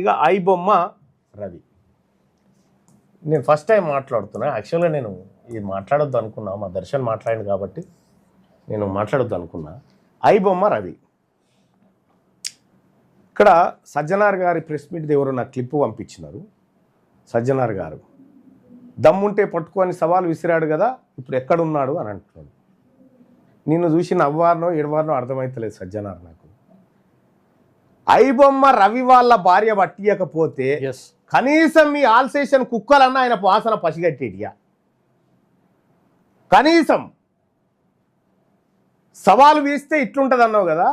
ఇక ఐ బొమ్మ రవి. నేను ఫస్ట్ టైం మాట్లాడుతున్నా. యాక్చువల్గా నేను ఇది మాట్లాడొద్దు అనుకున్నా. మా దర్శన్ మాట్లాడింది కాబట్టి నేను మాట్లాడొద్దు అనుకున్నా. ఐ బొమ్మ రవి. ఇక్కడ సజ్జనార్ గారి ప్రెస్ మీట్ ఎవరు నాకు క్లిప్ పంపించినారు. సజ్జనార్ గారు. దమ్ముంటే పట్టుకొని సవాల్ విసిరాడు కదా ఇప్పుడు ఎక్కడున్నాడు అని అంటున్నాడు. నిన్ను చూసి నవ్వారనో ఎడవారనో అర్థమైతలేదు సజ్జనార్ నాకు. ఐబొమ్మ రవి వాళ్ళ భార్య పట్టియకపోతే కనీసం మీ ఆల్సేషన్ కుక్కలన్నా ఆయన వాసన పసిగట్టేటియా? కనీసం. సవాలు వేస్తే ఇట్లుంటుంది అన్నావు కదా?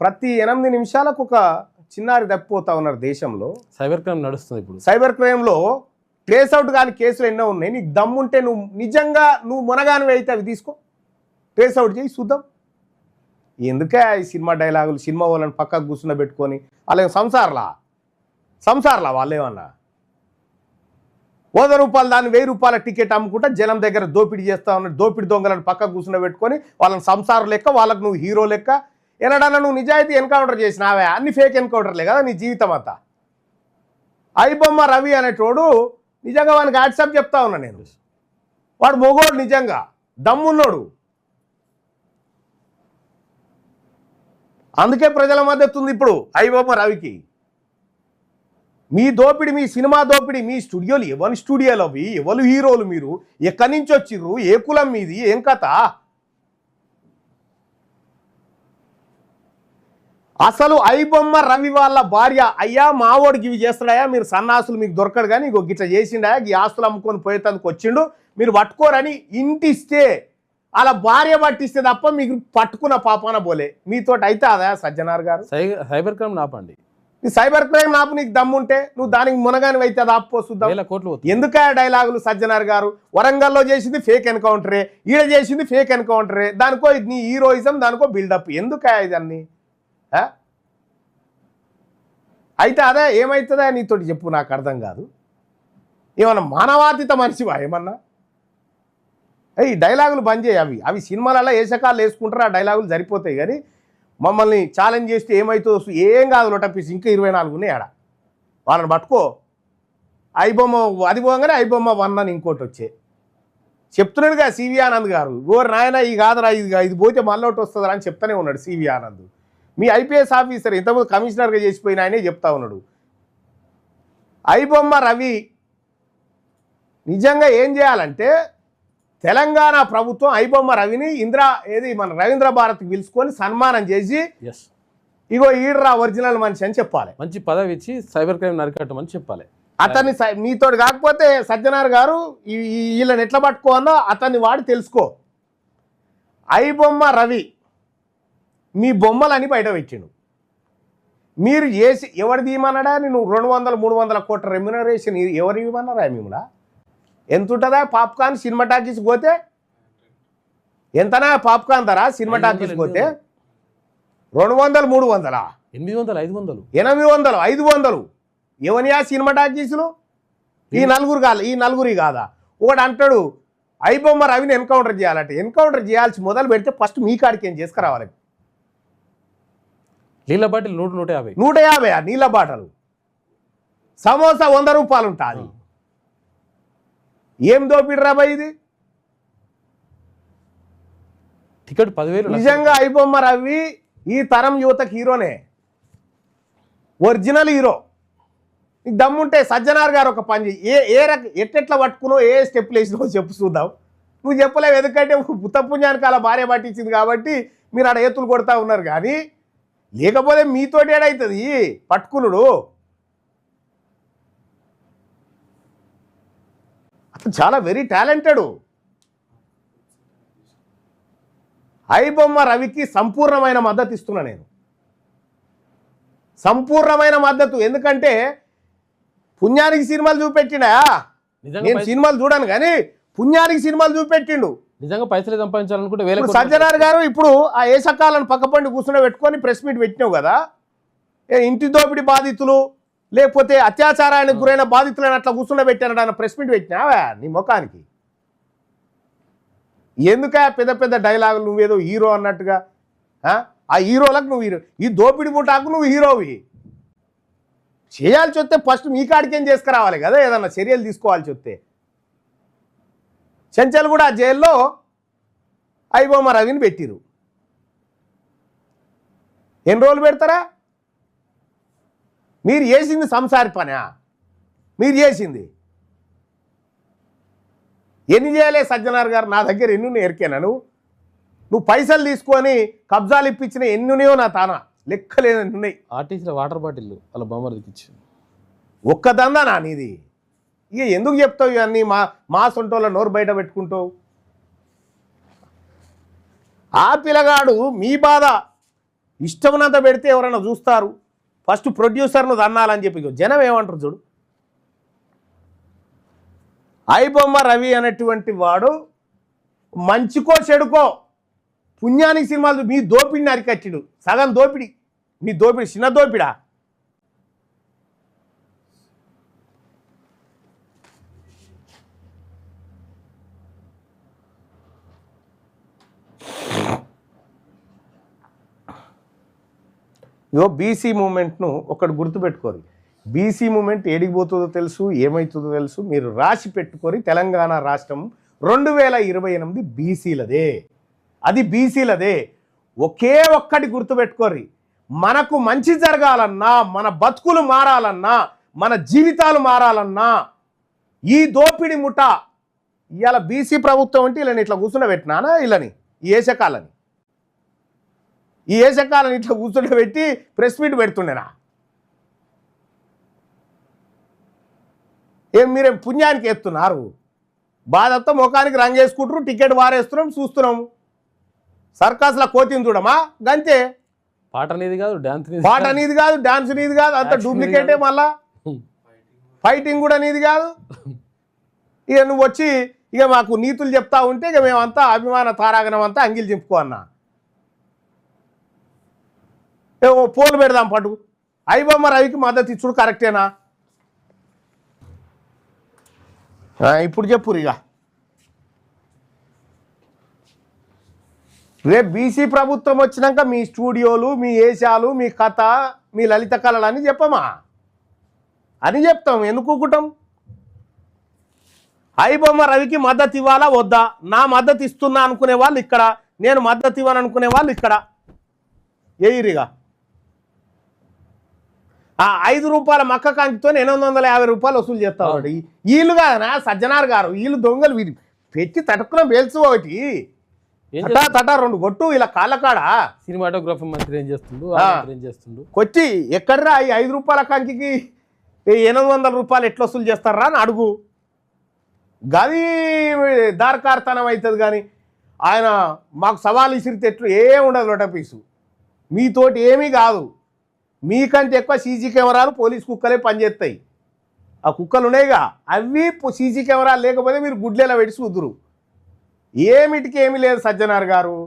ప్రతి ఎనిమిది నిమిషాలకు ఒక చిన్నారి తప్పిపోతా ఉన్నారు దేశంలో. సైబర్ క్రైమ్ నడుస్తుంది ఇప్పుడు. సైబర్ క్రైమ్లో ట్రేస్ అవుట్ కాని కేసులు ఎన్నో ఉన్నాయి. నీకు దమ్ముంటే నువ్వు నిజంగా నువ్వు మునగానివి అయితే అవి తీసుకో. ట్రేస్ అవుట్ చేయి చూద్దాం ఎందుకే ఈ సినిమా డైలాగులు సినిమా వాళ్ళని పక్కకు కూర్చున్న పెట్టుకొని? వాళ్ళ సంసార్లా? సంసార్లా వాళ్ళేమన్నా వంద రూపాయలు దాన్ని వెయ్యి రూపాయల టికెట్ అమ్ముకుంటా జనం దగ్గర దోపిడీ చేస్తా ఉన్నాడు. దోపిడీ దొంగలను పక్కకు కూర్చున్న పెట్టుకొని వాళ్ళని సంసారం లెక్క వాళ్ళకు నువ్వు హీరో లెక్క. ఎనడన్నా నువ్వు నిజాయితీ ఎన్కౌంటర్ చేసినావే? అన్ని ఫేక్ ఎన్కౌంటర్లే కదా నీ జీవితం అంతా. ఐబొమ్మ రవి అనేటోడు నిజంగా వానికి వాట్సాప్ చెప్తా ఉన్నా నేను. వాడు మొగోడు నిజంగా. దమ్మున్నోడు. అందుకే ప్రజల మద్దతు ఉంది ఇప్పుడు ఐబొమ్మ రవికి. మీ దోపిడి మీ సినిమా దోపిడి మీ స్టూడియోలు ఎవరి స్టూడియోలు అవి? ఎవరు హీరోలు మీరు? ఎక్కడి నుంచి వచ్చిర్రు? ఏ కులం మీది? ఏం కథ? అసలు ఐబొమ్మ రవి వాళ్ళ భార్య అయ్యా మావోడికి ఇవి చేస్తాడయా మీరు సన్నాసులు మీకు దొరకడు కానీ ఇగో గిట్ల చేసిండా? ఈ ఆస్తులు అమ్ముకొని పోయేందుకు వచ్చిండు. మీరు పట్టుకోరని ఇంటిస్తే అలా భార్య పట్టిస్తే తప్ప మీకు పట్టుకున్న పాపాన పోలే. మీతోటి అయితే అదా సజ్జనార్ గారు? సైబర్ క్రైమ్ ఆపండి ఈ సైబర్ క్రైమ్ నాపు నీకు దమ్ముంటే నువ్వు దానికి మునగాని అయితే అది చూద్దాం కోట్లు. ఎందుక డైలాగులు సజ్జనార్ గారు? వరంగల్లో చేసింది ఫేక్ ఎన్కౌంటరే ఈడ చేసింది ఫేక్ ఎన్కౌంటరే దానికో నీ హీరోయిజం దానికో బిల్డప్. ఎందుక ఇదన్నీ? అయితే అదే ఏమవుతుందా నీతోటి చెప్పు నాకు అర్థం కాదు. ఏమన్నా మానవాతీత మనిషివా ఏమన్నా? ఈ డైలాగులు బంద్ చేయి అవి. అవి సినిమాలలో ఏ వేసుకుంటారు ఆ డైలాగులు సరిపోతాయి కానీ మమ్మల్ని ఛాలెంజ్ చేస్తే ఏమవుతుందో సు- ఏం కాదు లోటపీస్ ఇంకా ఇరవై నాలుగు ఉన్నాయి ఆడ. వాళ్ళని పట్టుకో. ఐబొమ్మ అది పోగానే ఐబొమ్మ వన్ అని ఇంకోటి వచ్చే చెప్తున్నాడుగా సివి ఆనంద్ గారు. ఓరు నాయన ఈ కాదురా ఇది ఇది పోతే మళ్ళీ వస్తుందా అని చెప్తానే ఉన్నాడు సివి ఆనంద్. మీ ఐపీఎస్ ఆఫీసర్ ఇంతకుముందు కమిషనర్గా చేసిపోయిన ఆయనే చెప్తా ఉన్నాడు. ఐబొమ్మ రవి నిజంగా ఏం చేయాలంటే తెలంగాణ ప్రభుత్వం ఐబొమ్మ రవిని ఇందిరా ఏది మన రవీంద్ర భారత్కి పిలుచుకొని సన్మానం చేసి ఎస్ ఇగో ఈడ్రా ఒరిజినల్ మనిషి అని చెప్పాలి. మంచి పదవి ఇచ్చి సైబర్ క్రైమ్ నరికట్టమని చెప్పాలి. అతన్ని స- నీతోటి కాకపోతే సజ్జనార్ గారు వీళ్ళని ఎట్లా పట్టుకోవాలో అతన్ని వాడి తెలుసుకో. ఐ బొమ్మ రవి మీ బొమ్మలని బయట పెట్టిండు. మీరు చేసి ఎవరు తీయమన్నాడా? నువ్వు రెండు వందల మూడు వందల కోట్ల రెమ్యునరేషన్ ఎవరు ఇవ్వమన్నారా మిమ్మల్ని? ఎంత ఉంటుందా పాప్కార్న్ సినిమా టాకీస్ పోతే? ఎంతనా పాప్కార్న్ ధర సినిమా టాకీస్ పోతే? రెండు వందలు మూడు వందలా? ఎనిమిది వందలు ఐదు వందలు. ఎనిమిది వందలు ఐదు వందలు. ఎవనియా సినిమా టాకీసులు? ఈ నలుగురు కాదు ఈ నలుగురి కాదా? ఒకడు అంటాడు ఐబొమ్మ రవిని ఎన్కౌంటర్ చేయాలంటే ఎన్కౌంటర్ చేయాల్సి మొదలు పెడితే ఫస్ట్ మీ కాడికి ఏం చేసుకురావాలి? నీళ్ళ బాటిల్ నూట నూట యాభై. నూట యాభై ఆ నీళ్ళ బాటలు. సమోసా వంద రూపాయలు ఉంటుంది ఏం దోపిడి రాబోయ్ ఇది? టికెట్ పదివేలు నిజంగా ఐబొమ్మ రవి ఈ తరం యువతకు హీరోనే. Original hero. నీకు దమ్ముంటే సజ్జనార్ గారు ఒక పని. ఏ ఏ రక ఎట్టెట్లా పట్టుకునో ఏ స్టెప్లు వేసినో చెప్పు చూద్దాం. నువ్వు చెప్పలేవు ఎందుకంటే పుత్తపుణ్యానికి అలా భార్య పట్టించింది కాబట్టి మీరు ఆడ ఏతులు కొడతా ఉన్నారు కానీ లేకపోతే మీతోటి ఏడవుతుంది పట్టుకునుడు. చాలా వెరీ టాలెంటెడ్ ఐబొమ్మ రవికి సంపూర్ణమైన మద్దతు ఇస్తున్నా నేను. సంపూర్ణమైన మద్దతు. ఎందుకంటే పుణ్యానికి సినిమాలు చూపెట్టినా నిజంగా నేను సినిమాలు చూడను కానీ పుణ్యానికి సినిమాలు చూపెట్టిండు. నిజంగా పైసలు సంపాదించాలనుకుంటే వేల సజ్జనార్ గారు ఇప్పుడు ఆ ఏ సకాలను పక్కపండి కూర్చుని పెట్టుకొని ప్రెస్ మీట్ పెట్టినావు కదా? ఏ ఇంటి దోపిడీ బాధితులు లేకపోతే అత్యాచారానికి గురైన బాధితులను అట్లా కూర్చుండబెట్టానట ఆయన అన్న ప్రెస్ మీట్ పెట్టినావా నీ ముఖానికి? ఎందుక పెద్ద పెద్ద డైలాగులు నువ్వేదో హీరో అన్నట్టుగా ఆ? ఆ హీరోలకు నువ్వు హీరో ఈ దోపిడీ ముఠాకు నువ్వు హీరోవి. చేయాల్సి వస్తే ఫస్ట్ మీ కాడికేం చేసుకురావాలి కదా? ఏదన్నా చర్యలు తీసుకోవాల్సి వస్తే. చెంచల్ కూడా జైల్లో అయిబొమ్మ రవిని పెట్టిరు ఎన్ని రోజులు పెడతారా? మీరు చేసింది సంసారి పనా? మీరు చేసింది. ఎన్ని చేయలే సజ్జనార్ గారు? నా దగ్గర ఎన్ని ఉన్నాయి ఎరికేనా నువ్వు? నువ్వు పైసలు తీసుకొని కబ్జాలు ఇప్పించిన ఎన్ని ఉన్నాయో నా తాన? లెక్కలేని ఉన్నాయి ఆర్టీసీలో వాటర్ బాటిల్ వాళ్ళ బొమ్మలకి ఇచ్చి ఒక్క దందా నా నీది? ఇక ఎందుకు చెప్తావు ఇవన్నీ? మా మా సొంటోళ్ళ నోరు బయట పెట్టుకుంటావు. ఆ పిల్లగాడు మీ బాధ ఇష్టమునంత పెడితే ఎవరైనా చూస్తారు. ఫస్ట్ ప్రొడ్యూసర్ను దన్నాలని చెప్పి జనం ఏమంటారు చూడు? ఐబొమ్మ రవి అనేటువంటి వాడు మంచికో చెడుకో పుణ్యానికి సినిమాలు మీ దోపిడిని అరికట్టిడు. సగం దోపిడి. మీ దోపిడి చిన్న దోపిడా? ఇగో బీసీ మూమెంట్ను ఒకటి గుర్తుపెట్టుకోరు. బీసీ మూమెంట్ ఏడికి పోతుందో తెలుసు ఏమవుతుందో తెలుసు. మీరు రాసి పెట్టుకొని తెలంగాణ రాష్ట్రం రెండు వేల ఇరవై ఎనిమిది బీసీలదే అది బీసీలదే ఒకే ఒక్కటి గుర్తుపెట్టుకోరి. మనకు మంచి జరగాలన్నా మన బతుకులు మారాలన్నా మన జీవితాలు మారాలన్నా ఈ దోపిడి ముఠ ఇవాళ బీసీ ప్రభుత్వం అంటే ఇలా ఇట్లా కూర్చుండబెట్టినానా ఇలాని ఈ ఏసకాలని ఈ ఏసకాలను ఇట్లా కూర్చుండబెట్టి ప్రెస్ మీట్ పెడుతుండేనా? ఏం మీరేం పుణ్యానికి ఎత్తున్నారు? బాధతో ముఖానికి రంగేసుకుంటారు టికెట్ వారేస్తున్నాం చూస్తున్నాం. సర్కస్ల కోతిని చూడమా? గంతే. పాట అనేది కాదు డాన్స్ అనేది పాట కాదు. నీది కాదు డాన్స్ నీది కాదు అంత డూప్లికేటే మళ్ళా. ఫైటింగ్ కూడా నీది కాదు. ఇక నువ్వు వచ్చి ఇక మాకు నీతులు చెప్తా ఉంటే ఇక మేమంతా అభిమాన తారాగణం అంతా అంగిలు చెప్పుకో అన్నా. ఓ పోలు పెడదాం పట్టు. ఐబొమ్మ రవికి మద్దతు ఇచ్చుడు కరెక్టేనా? ఇప్పుడు చెప్పు ఇక. రేపు బీసీ ప్రభుత్వం వచ్చినాక మీ స్టూడియోలు మీ ఏషాలు మీ కథ మీ లలిత కళలు అని చెప్పమా? అని చెప్తాం. ఎందుకు ఊరుకుంటాం? ఐబొమ్మ రవికి మద్దతు ఇవ్వాలా వద్దా? నా మద్దతు ఇస్తున్నా అనుకునే వాళ్ళు ఇక్కడ. నేను మద్దతు ఇవ్వను అనుకునే వాళ్ళు ఇక్కడ. ఏయిరిగా ఆ ఐదు రూపాయల మక్క కాంతితో ఎనిమిది వందల యాభై రూపాయలు వసూలు చేస్తాడు వీళ్ళు కాదనా? సజ్జనార్ గారు వీళ్ళు దొంగలు వీరు పెట్టి తట్టుకున్న పేల్చు ఒకటి. తటా తటా రెండు కొట్టు ఇలా కాళ్ళ కాడ. సినిమాటోగ్రఫీ మంత్రి ఏం చేస్తుండు? ఏం చేస్తుండు? కొచ్చి ఎక్కడ్రా ఈ ఐదు రూపాయల కంకికి ఎనిమిది వందల రూపాయలు ఎట్లా వసూలు చేస్తారా అని అడుగు. గది దారకార్తనం అవుతుంది కానీ ఆయన మాకు సవాల్ ఇసిరితే ఎట్లు? ఏం ఉండదు లొట పీసు. మీతోటి ఏమీ కాదు. మీకంటే ఎక్కువ సీసీ కెమెరాలు పోలీస్ కుక్కలే పనిచేస్తాయి. ఆ కుక్కలు ఉన్నాయిగా అవి సీసీ కెమెరాలు లేకపోతే మీరు గుడ్లేలా పెట్టి చూదురు ఏమిటికి ఏమీ లేదు సజ్జనార్ గారు.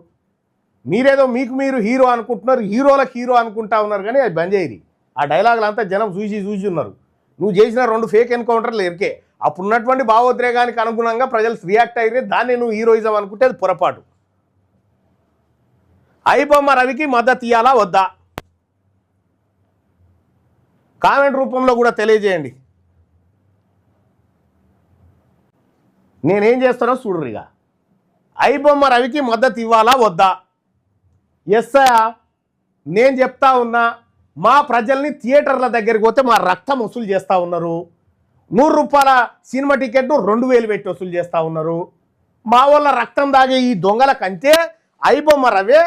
మీరేదో మీకు మీరు హీరో అనుకుంటున్నారు హీరోలకు హీరో అనుకుంటా ఉన్నారు కానీ అది బంద్ చేయరి. ఆ డైలాగులు అంతా జనం చూసి చూసి ఉన్నారు. నువ్వు చేసిన రెండు ఫేక్ ఎన్కౌంటర్లు ఎరికే. అప్పుడు ఉన్నటువంటి భావోద్రేగానికి అనుగుణంగా ప్రజలు రియాక్ట్ అయ్యారు దాన్ని నువ్వు హీరోయిజం అనుకుంటే అది పొరపాటు. ఐబొమ్మ రవికి మద్దతు ఇయ్యాలా వద్దా? కామెంట్ రూపంలో కూడా తెలియజేయండి. నేనేం చేస్తానో చూడరిగా ఇక. ఐబొమ్మ రవికి మద్దతు ఇవ్వాలా వద్దా? ఎస్ నేను చెప్తా ఉన్నా మా ప్రజల్ని థియేటర్ల దగ్గరికి పోతే మా రక్తం వసూలు చేస్తూ ఉన్నారు. నూరు రూపాయల సినిమా టికెట్ను రెండు వేలు పెట్టి వసూలు చేస్తూ ఉన్నారు. మా వాళ్ళ రక్తం దాగే ఈ దొంగల కంటే ఐబొమ్మ రవే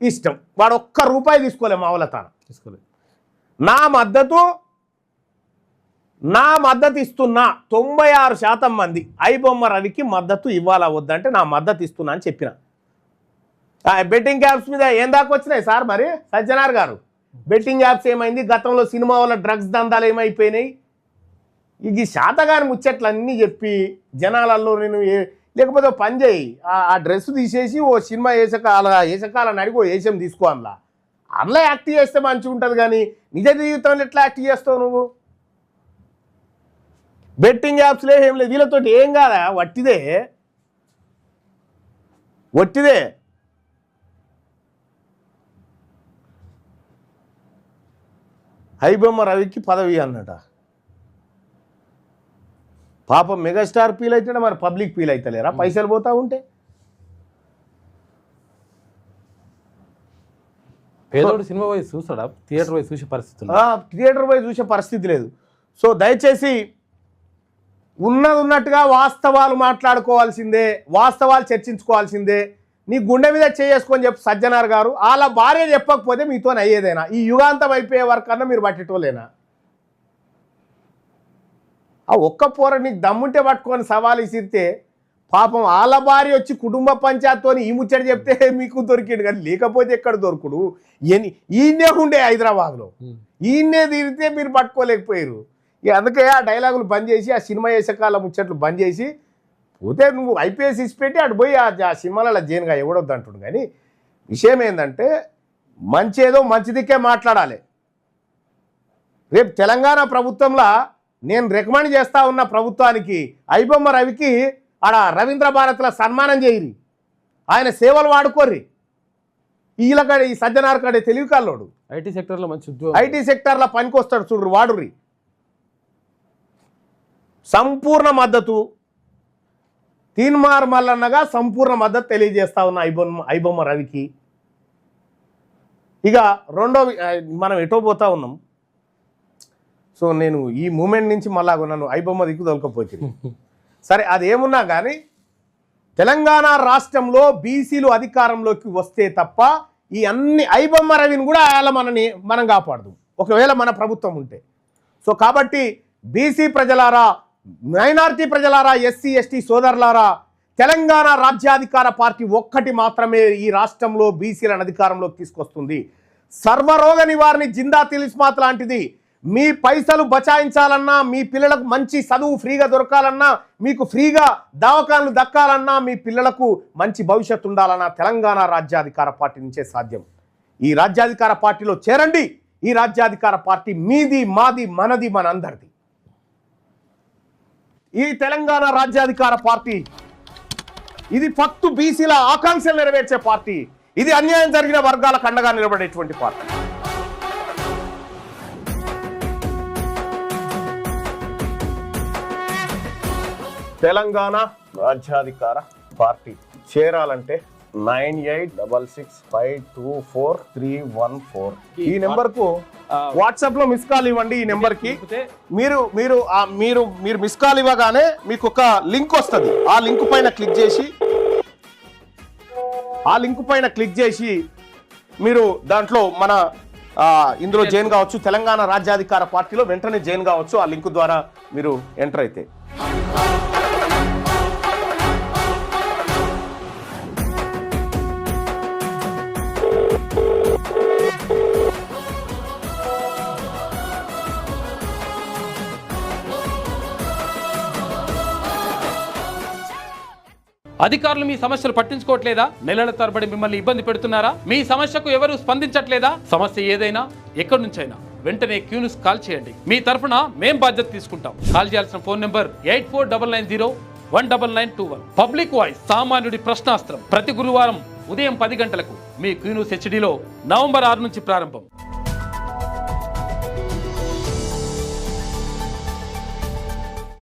ఇష్టం. వాడు ఒక్క రూపాయి తీసుకోలే మా వాళ్ళ తాను. తీసుకోలేదు. నా మద్దతు నా మద్దతు ఇస్తున్నా తొంభై ఆరు శాతం మంది ఐబొమ్మ రవికి మద్దతు ఇవ్వాలా వద్దంటే నా మద్దతు ఇస్తున్నా అని చెప్పిన. బెట్టింగ్ యాప్స్ మీద ఏం దాకా వచ్చినాయి సార్ మరి? సజ్జనార్ గారు. బెట్టింగ్ యాప్స్ ఏమైంది? గతంలో సినిమా వల్ల డ్రగ్స్ దందాలు ఏమైపోయినాయి? ఇది ఈ శాతగాని ముచ్చట్లు చెప్పి జనాలలో నేను ఏ లేకపోతే పని చేయి. ఆ- డ్రెస్ తీసేసి ఓ సినిమా వేసకాల వేసకాలని అడిగి ఓ వేసం తీసుకో అందులో. అందులో యాక్ట్ చేస్తే మంచిగా ఉంటుంది కానీ నిజ జీవితంలో ఎట్లా యాక్ట్ చేస్తావు నువ్వు? బెట్టింగ్ యాప్స్లో ఏం లేదు. వీళ్ళతో ఏం కాదా? వట్టిదే. వట్టిదే. హైబొమ్మ రవికి పదవి అన్నట. పాపం మెగాస్టార్ ఫీల్ అవుతాడు మరి పబ్లిక్ ఫీల్ అవుతలేరా పైసలు పోతా ఉంటే. పేదోడు సినిమా పోయి చూస్తాడా? థియేటర్ పోయి చూసే పరిస్థితి థియేటర్ పోయి చూసే పరిస్థితి లేదు. సో దయచేసి ఉన్నది ఉన్నట్టుగా వాస్తవాలు మాట్లాడుకోవాల్సిందే వాస్తవాలు చర్చించుకోవాల్సిందే. నీ గుండె మీద చేసుకొని చెప్పు సజ్జనార్ గారు. వాళ్ళ భార్య చెప్పకపోతే మీతో అయ్యేదేనా? ఈ యుగాంతం అయిపోయే వరకు అన్నా మీరు పట్టేటోలేనా ఆ ఒక్క పోర నీకు దమ్ముంటే పట్టుకొని సవాలు ఇసిరితే పాపం వాళ్ళ భార్య వచ్చి కుటుంబ పంచాయత్తోని ఈ ముచ్చట చెప్తే మీకు దొరికిండు కానీ లేకపోతే ఎక్కడ దొరుకుడు? ఎన్ని ఈయనే ఉండే హైదరాబాద్లో. ఈయన్నే తీరితే మీరు పట్టుకోలేకపోయారు ఇక అందుకే ఆ డైలాగులు బంద్ చేసి ఆ సినిమా వేసకాల ముచ్చట్లు బంద్ చేసి పోతే నువ్వు ఐపీఎస్ ఇచ్చి పెట్టి అటు పోయి ఆ ఆ సినిమాలలో జైన్గా ఎవడొద్దు అంటుండు కానీ విషయం ఏంటంటే మంచి ఏదో మంచిదికే మాట్లాడాలి. రేపు తెలంగాణ ప్రభుత్వంలో నేను రికమెండ్ చేస్తా ఉన్న ప్రభుత్వానికి ఐబొమ్మ రవికి ఆడ రవీంద్ర భారత్లో సన్మానం చేయరి. ఆయన సేవలు వాడుకోర్రి. ఈలకాడ ఈ సజ్జనార్ కాడే తెలివి కల్లోడు. ఐటీ సెక్టర్లో మంచి ఐటీ సెక్టార్లో పనికొస్తాడు చూడు వాడుర్రి. సంపూర్ణ మద్దతు. తీన్మార్ మల్లన్నగా సంపూర్ణ మద్దతు తెలియజేస్తా ఉన్న ఐబొమ్మ ఐబొమ్మ రవికి. ఇక రెండో మనం ఎటో పోతా ఉన్నాం. సో నేను ఈ మూమెంట్ నుంచి మళ్ళా నన్ను ఐబొమ్మ దిక్కు తొలకపోతుంది. సరే అది ఏమున్నా కానీ తెలంగాణ రాష్ట్రంలో బీసీలు అధికారంలోకి వస్తే తప్ప ఈ అన్ని ఐబొమ్మ రవిని కూడా అలా మనని మనం కాపాడదు. ఒకవేళ మన ప్రభుత్వం ఉంటే. సో కాబట్టి బీసీ ప్రజలారా మైనార్టీ ప్రజలారా ఎస్సీ ఎస్టీ సోదరులారా తెలంగాణ రాజ్యాధికార పార్టీ ఒక్కటి మాత్రమే ఈ రాష్ట్రంలో బీసీలను అధికారంలోకి తీసుకొస్తుంది. సర్వరోగ నివారణ జిందా తిలిస్మాత్ లాంటిది మీ పైసలు బచాయించాలన్నా మీ పిల్లలకు మంచి చదువు ఫ్రీగా దొరకాలన్నా మీకు ఫ్రీగా దవాఖాన్లు దక్కాలన్నా మీ పిల్లలకు మంచి భవిష్యత్తు ఉండాలన్నా తెలంగాణ రాజ్యాధికార పార్టీ నుంచే సాధ్యం. ఈ రాజ్యాధికార పార్టీలో చేరండి. ఈ రాజ్యాధికార పార్టీ మీది మాది మనది మనందరిది. ఈ తెలంగాణ రాజ్యాధికార పార్టీ ఇది ఫక్తు బీసీల ఆకాంక్షలు నెరవేర్చే పార్టీ. ఇది అన్యాయం జరిగిన వర్గాల కండగా నిలబడేటువంటి పార్టీ. తెలంగాణ రాజ్యాధికార పార్టీ చేరాలంటే nine eight double six five two four three one four. ఈ నెంబర్కు వాట్సాప్లో మిస్ కాల్ ఇవ్వండి ఈ నెంబర్కి మీరు మీరు మీరు మీరు మిస్ కాల్ ఇవ్వగానే మీకు ఒక లింక్ వస్తుంది. ఆ లింక్ పైన క్లిక్ చేసి ఆ లింక్ పైన క్లిక్ చేసి మీరు దాంట్లో మన ఇందులో జైన్ కావచ్చు. తెలంగాణ రాజ్యాధికార పార్టీలో వెంటనే జైన్ కావచ్చు. ఆ లింక్ ద్వారా మీరు ఎంటర్ అయితే. అధికారులు మీ సమస్యలు పట్టించుకోవట్లేదా? నెలల తరబడి మిమ్మల్ని ఇబ్బంది పెడుతున్నారా? మీ సమస్యకు ఎవరు స్పందించట్లేదా? సమస్య ఏదైనా ఎక్కడి నుంచైనా వెంటనే క్యూనిస్ కాల్ చేయండి. మీ తరఫున మేం బాధ్యత తీసుకుంటాం. కాల్ చేయాల్సిన phone number eight four double nine zero one double nine two one. Public Voice సామాన్యుడి ప్రశ్నాస్త్రం. ప్రతి గురువారం ఉదయం పది గంటలకు మీ క్యూనూస్ హెచ్డిలో నవంబర్ ఆరు నుంచి ప్రారంభం.